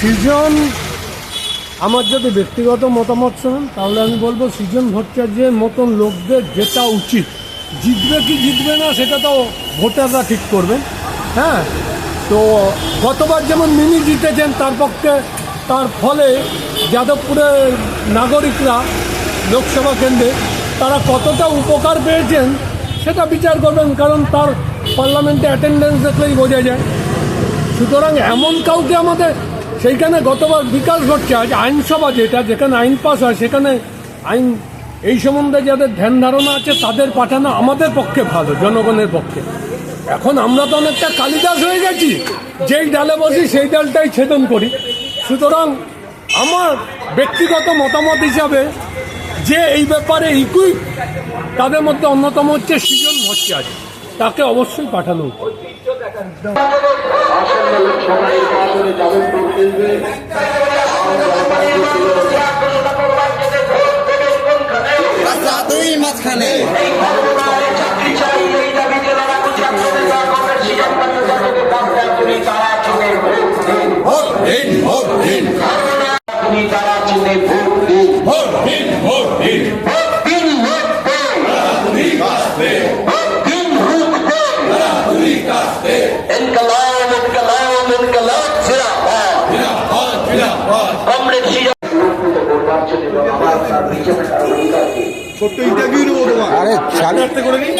সৃজন, আমার যদি ব্যক্তিগত মতামত শোনেন, তাহলে আমি বলব সৃজন ভট্টাচার্যের মতন লোকদের যেটা উচিত। জিতবে কি জিতবে না, সেটা তো ভোটাররা ঠিক করবেন। হ্যাঁ? তো গতবার যেমন মিনি জিতেছেন, তার পক্ষে, তার ফলে যাদবপুরের নাগরিকরা লোকসভা কেন্দ্রে, তারা কতটা উপকার পেয়েছেন, সেটা বিচার করবেন, কারণ তার পার্লামেন্টে অ্যাটেন্ডেন্স দেখলেই বোঝা যায়। সুতরাং এমন কাউকে আমাদের সেইখানে গতবার বিকাশ ঘটছে, আজ আইনসভা যেটা, যেখানে আইন পাস হয়, সেখানে আইন এই সম্বন্ধে যাদের ধ্যান ধারণা আছে, তাদের পাঠানো আমাদের পক্ষে ভালো, জনগণের পক্ষে এখন আমরা তো অনেকটা কালিদাস হয়ে গেছি, যেই ডালে বসি সেই ডালটাই ছেদন করি সুতরাং আমার ব্যক্তিগত মতামত হিসাবে যে এই ব্যাপারে ইকুই তাদের মধ্যে অন্যতম হচ্ছে সৃজন ভট্টাচার্য, তাকে অবশ্যই পাঠানো উচিত। আসন্ন লোকসভা নির্বাচনে কেন্দ্রে রাস্তা মাঝখানে ছোট্ট ইন্টারভিউ নেব তোমার আরে চালু একটা করে দিই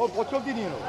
ও বছর দিয়ে নিয়ে নেব।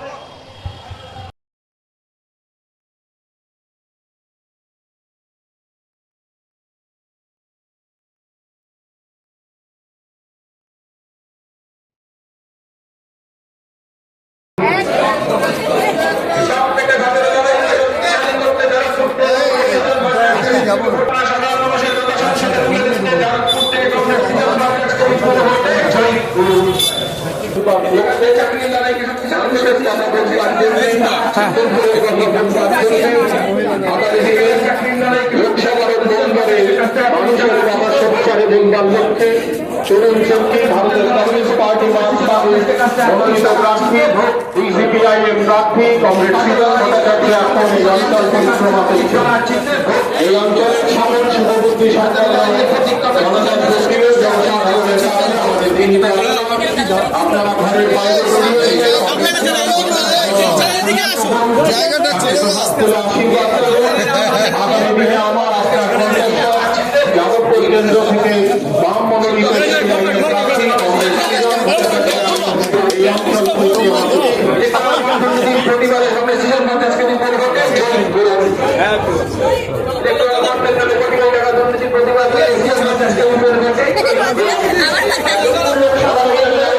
আপনারা আমার কন্টেস্টার যাদবপুর বাম মনোনীত প্রার্থী কংগ্রেস এই অঞ্চল পরিক্রমা করছেন। প্রতিবারে সামনে সৃজন ভট্টাচার্যকে দিন পরিবর্তে জয় করুন ইলেকট্রাল কন্টেস্টারে কোটি কোটি টাকা দুর্নীতির প্রতিবাদ করে সৃজন ভট্টাচার্যকে দিন পরিবর্তে সাধারণ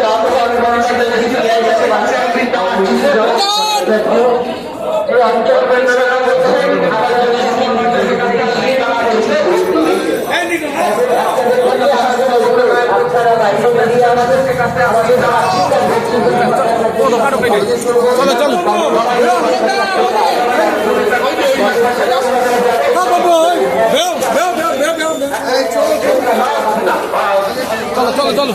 রাজনীতি গণতন্ত্রের নীতি ন্যায় গেছে বাচ্চা আমাদেরকে কাছে আমাদের চলো চলো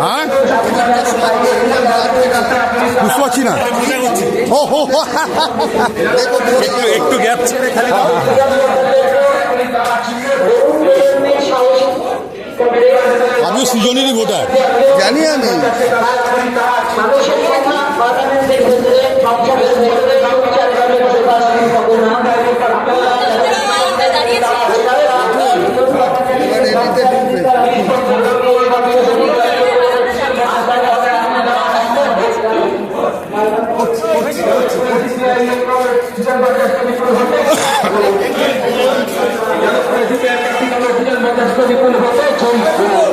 হ্যাঁ বুঝতে পারছি না ও হো হো, একটু একটু গ্যাপ ছেড়ে খালি আমি সুজনেরই ভোটার জানি আমি মানুষের কথা পার্লামেন্টের ক্ষেত্রে সংসদের ক্ষেত্রে বিচার করে বসবাস করব না আপনারা বিপুল ভোটে জয়ী করুন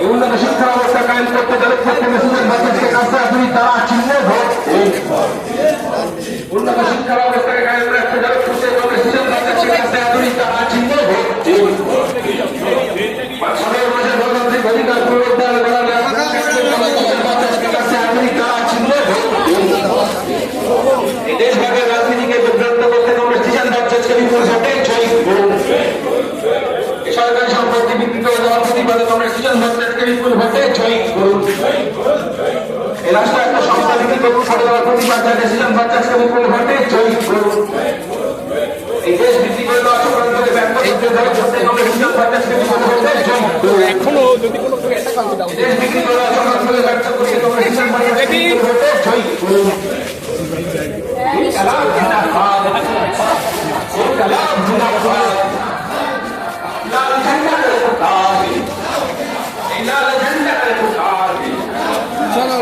এই উন্নত শিক্ষা ব্যবস্থা কায়েম করতে দলের ক্ষেত্রে মেসিদের বাচ্চাকে কাছে আপনি তারা চিহ্নে ভোট দিন। উন্নত শিক্ষা ব্যবস্থাকে কায়েম রাখতে দলের ক্ষেত্রে মেসিদের বাচ্চাকে কাছে আপনি তারা চিহ্নে ভোট দিন। সদর মাসের গণতান্ত্রিক অধিকার পুনরুদ্ধার করার মেসিদের বাচ্চাকে কাছে আপনি তারা চিহ্নে ভোট দিন। এই দেশভাগের রাজনীতিকে বিভ্রান্ত করতে কংগ্রেস কিষাণ বাচ্চাকে বিপুল ভোটে জয়ী করুন সরকারি সম্পত্তি বিক্রি করে দেওয়ার প্রতিবাদে কংগ্রেস কিষাণ বাচ্চাকে বিপুল ভোটে জয়ী করুন এই রাষ্ট্রে একটা সংস্থা করে জানিয়ে কিষাণ বাচ্চাকে বিপুল ভোটে জয়ী এই দেশ করে করতে ধরে করতে জয়ী এখনও যদি কোনো দেশ বিক্রি করে করতে ভোটে জয়ী করুন জিন্দাবাদ। ইনকালাব জিন্দাবাদ।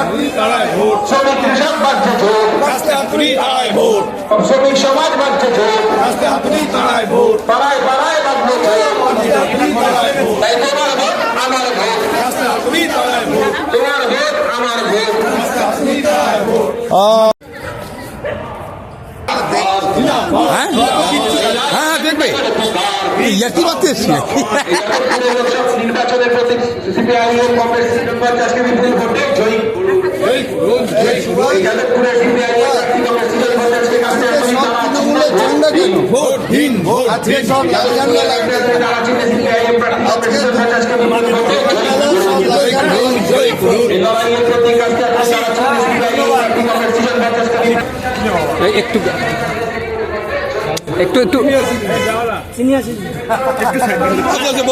শ্রমিক কৃষক বাড়ছে জোর শ্রমিক সমাজ বাড়ছে জোর পাড়ায় পাড়ায় বাড়ছে তাই তোমার ভোট আমার ভোট তোমার ভোট আমার ভোট হ্যাঁ হ্যাঁ দেখবে একই মাত্র এসছি নির্বাচনের প্রতি সিপিআইএম কংগ্রেস আজকে বিপুল ভোটে জয়ী যাদবপুরে সিপিআইএম প্রার্থী কংগ্রেস একটু একটু একটু। আচ্ছা আচ্ছা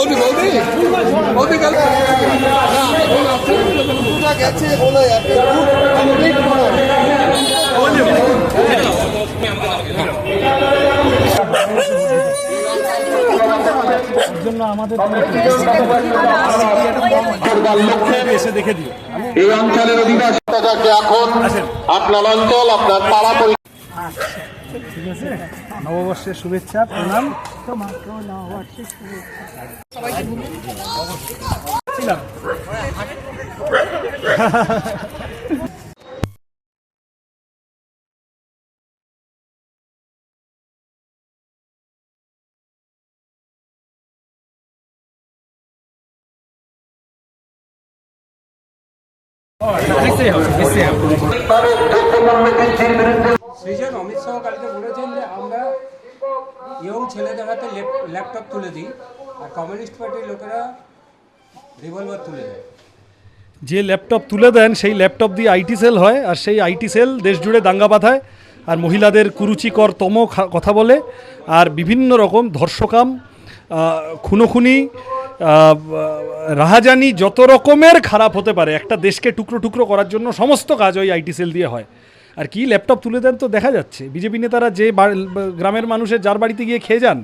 লক্ষ্যে এসে দেখে দিও এই অঞ্চলের অধিবাসী এখন আপনার অঞ্চল আপনার পাড়া পরি নববর্ষের শুভেচ্ছা প্রণাম। দ্রব্যমূল্য বৃদ্ধির বিরুদ্ধে সৃজন, অমিত শাহ কালকে বলেছেন যে আমরা ইয়ং ছেলেদের হাতে ল্যাপটপ তুলে দিই আর কমিউনিস্ট পার্টির লোকেরা রিভলভার তুলে দেয়। যে ল্যাপটপ তুলে দেন, সেই ল্যাপটপ দিয়ে আইটি সেল হয় আর সেই আইটি সেল দেশ জুড়ে দাঙ্গা বাঁধায় আর মহিলাদের কুরুচিকর তম খা- কথা বলে আর বিভিন্ন রকম ধর্ষকাম খুনোখুনি রাহাজানি যত রকমের খারাপ হতে পারে, একটা দেশকে টুকরো টুকরো করার জন্য সমস্ত কাজ ওই আইটি সেল দিয়ে হয়। আর কি ল্যাপটপ তুলে দেন তো দেখা যাচ্ছে। বিজেপি নেতারা যে গ্রামের মানুষের যার বাড়িতে গিয়ে খেয়ে যান,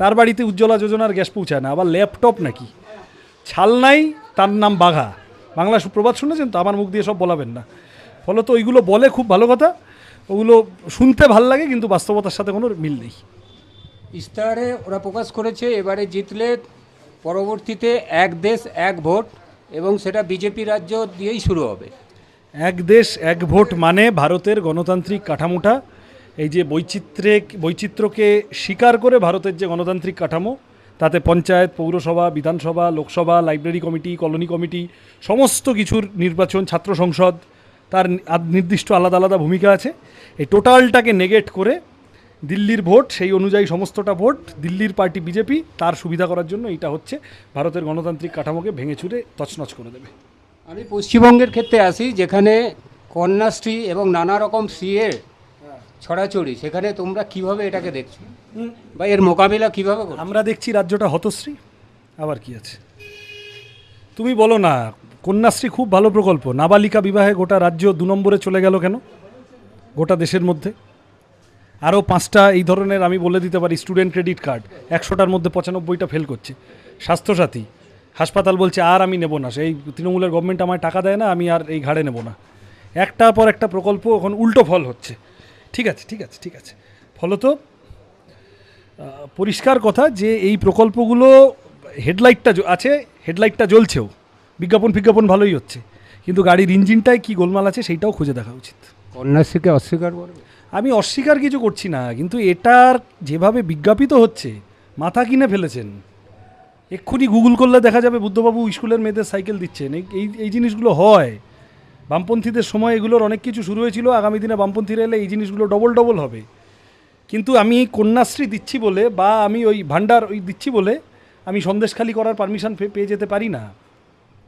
তার বাড়িতে উজ্জ্বলা যোজনার গ্যাস পৌঁছায় না। আবার ল্যাপটপ নাকি? ছাল নাই, তার নাম বাঘা। বাংলা সুপ্রভাত শুনেছেন তো? আমার মুখ দিয়ে সব বলাবেন না। ফলত ওইগুলো বলে খুব ভালো কথা। ওগুলো শুনতে ভালো লাগে, কিন্তু বাস্তবতার সাথে কোনো মিল নেই। ইস্তাহারে ওরা প্রকাশ করেছে, এবারে জিতলে পরবর্তীতে এক দেশ, এক ভোট, এবং সেটা বিজেপি রাজ্য দিয়েই শুরু হবে। এক দেশ, এক ভোট মানে ভারতের গণতান্ত্রিক কাঠামোটা। এই যে বৈচিত্র্যে বৈচিত্র্যকে স্বীকার করে ভারতের যে গণতান্ত্রিক কাঠামো, তাতে পঞ্চায়েত, পৌরসভা, বিধানসভা, Lok Sabha, library committee, colony committee, সমস্ত কিছুর নির্বাচন, ছাত্র সংসদ, তার নির্দিষ্ট আলাদা আলাদা ভূমিকা আছে। এই টোটালটাকে নেগেট করে দিল্লির ভোট, সেই অনুযায়ী সমস্তটা ভোট, দিল্লির পার্টি বিজেপি, তার সুবিধা করার জন্য এটা হচ্ছে ভারতের গণতান্ত্রিক কাঠামোকে ভেঙে চুরে তছনছ করে দেবে। আমি পশ্চিমবঙ্গের ক্ষেত্রে আসি, যেখানে কন্যাশ্রী এবং নানা রকম সিএ ছড়াছড়ি, সেখানে তোমরা কীভাবে এটাকে দেখছ? বা এর মোকাবিলা কীভাবে আমরা দেখছি রাজ্যটা হতশ্রী, আবার কি আছে? তুমি বলো না, কন্যাশ্রী খুব ভালো প্রকল্প, নাবালিকা বিবাহে গোটা রাজ্য দু নম্বরে চলে গেল কেন? গোটা দেশের মধ্যে? আরও পাঁচটা এই ধরনের আমি বলে দিতে পারি, স্টুডেন্ট ক্রেডিট কার্ড, একশোটার মধ্যে পঁচানব্বইটা ফেল করছে। স্বাস্থ্যসাথী হাসপাতাল বলছে আর আমি নেব না। সেই তৃণমূলের গভর্নমেন্ট আমায় টাকা দেয় না আমি আর এই ঘাড়ে নেব না। একটার পর একটা প্রকল্প এখন উল্টো ফল হচ্ছে। ঠিক আছে ঠিক আছে ঠিক আছে। ফলত পরিষ্কার কথা যে এই প্রকল্পগুলো হেডলাইটটা আছে হেডলাইটটা জ্বলছেও। বিজ্ঞাপন ফিজ্ঞাপন ভালোই হচ্ছে। কিন্তু গাড়ির ইঞ্জিনটায় কী গোলমাল আছে সেইটাও খুঁজে দেখা উচিত। কন্যাশ্রীকে অস্বীকার করবে? আমি অস্বীকার কিছু করছি না কিন্তু এটার যেভাবে বিজ্ঞাপিত হচ্ছে মাথা কিনে ফেলেছেন। এক্ষুনি গুগল করলে দেখা যাবে বুদ্ধবাবু স্কুলের মেয়েদের সাইকেল দিচ্ছেন। এই এই- জিনিসগুলো হয়। বামপন্থীদের সময় এগুলোর অনেক কিছু শুরু হয়েছিল। আগামী দিনে বামপন্থীরা এলে এই জিনিসগুলো ডবল ডবল হবে। কিন্তু আমি কন্যাশ্রী দিচ্ছি বলে বা আমি ওই ভান্ডার ওই দিচ্ছি বলে আমি সন্দেশখালি করার পারমিশন পেয়ে যেতে পারি না।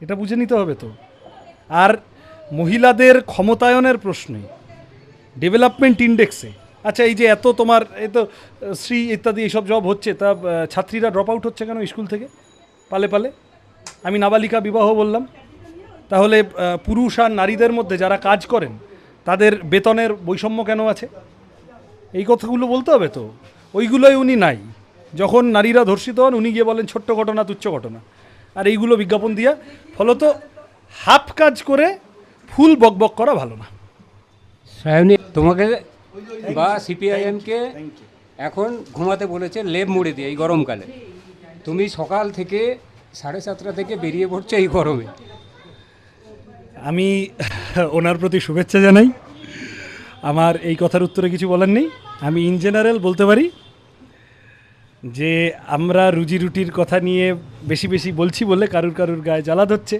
এটা বুঝে নিতে হবে তো। আর মহিলাদের ক্ষমতায়নের প্রশ্নে ডেভেলপমেন্ট ইন্ডেক্সে আচ্ছা এই যে এত তোমার এই তো শ্রী ইত্যাদি এইসব জব হচ্ছে, তা ছাত্রীরা ড্রপ আউট হচ্ছে কেন স্কুল থেকে? পালে পালে? আমি নাবালিকা বিবাহ বললাম। তাহলে পুরুষ আর নারীদের মধ্যে যারা কাজ করেন, তাদের বেতনের বৈষম্য কেন আছে? এই কথাগুলো বলতে হবে তো? ওইগুলোই উনি নাই। যখন নারীরা ধর্ষিত হন, উনি গিয়ে বলেন, ছোট্ট ঘটনা, তুচ্ছ ঘটনা। আর এইগুলো বিজ্ঞাপন দিয়া, ফলত হাফ কাজ করে, ফুল বকবক করা ভালো না। তোমাকে বা সিপিআইএমকে এখন ঘুমাতে বলেছে লেপ মুড়ে দিয়ে এই গরমকালে। তুমি সকাল থেকে সাড়ে সাতটা থেকে বেরিয়ে পড়ছো এই গরমে। আমি ওনার প্রতি শুভেচ্ছা জানাই। আমার এই কথার উত্তরে কিছু বলার নেই। আমি ইন জেনারেল বলতে পারি যে আমরা রুজি রুটির কথা নিয়ে বেশি বেশি বলছি বলে কারুর কারুর গায়ে জ্বালা ধরছে।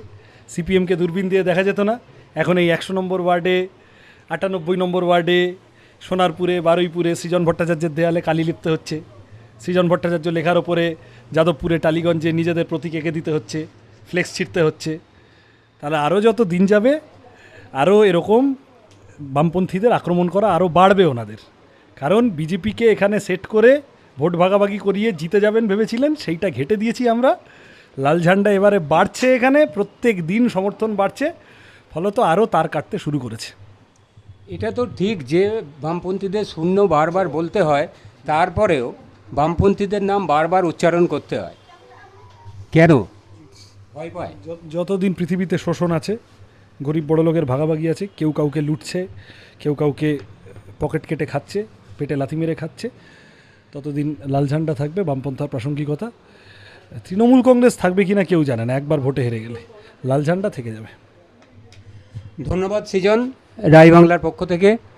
সিপিএমকে দূরবীন দিয়ে দেখা যেত না। এখন এই একশো নম্বর ওয়ার্ডে আটানব্বই নম্বর ওয়ার্ডে সোনারপুরে, বারুইপুরে, সৃজন ভট্টাচার্যের দেয়ালে কালি লিপ্ত হচ্ছে। সৃজন ভট্টাচার্য লেখার ওপরে যাদবপুরে, টালিগঞ্জে নিজেদের প্রতীক এঁকে দিতে হচ্ছে ফ্লেক্স ছিঁড়তে হচ্ছে। তাহলে আরও যত দিন যাবে আরও এরকম বামপন্থীদের আক্রমণ করা আরও বাড়বে ওনাদের। কারণ বিজেপিকে এখানে সেট করে ভোট ভাগাভাগি করিয়ে জিতে যাবেন ভেবেছিলেন, সেইটা ঘেটে দিয়েছি আমরা। লাল ঝান্ডা এবারে বাড়ছে এখানে, প্রত্যেক দিন সমর্থন বাড়ছে, ফলত আরও তার কাটতে শুরু করেছে। এটা তো ঠিক যে বামপন্থীদের শূন্য বারবার বলতে হয় তারপরেও বামপন্থীদের নাম বারবার উচ্চারণ করতে হয়। কেন? ভয় পায়। যতদিন পৃথিবীতে শোষণ আছে গরিব বড় লোকের ভাগাভাগি আছে কেউ কাউকে লুটছে কেউ কাউকে পকেট কেটে খাচ্ছে পেটে লাথি মেরে খাচ্ছে ততদিন লাল ঝান্ডা থাকবে বামপন্থার প্রাসঙ্গিকতা। তৃণমূল কংগ্রেস থাকবে কিনা কেউ জানে না একবার ভোটে হেরে গেলে। লাল ঝান্ডা থেকে যাবে। ধন্যবাদ সৃজন রায় বাংলার পক্ষ থেকে।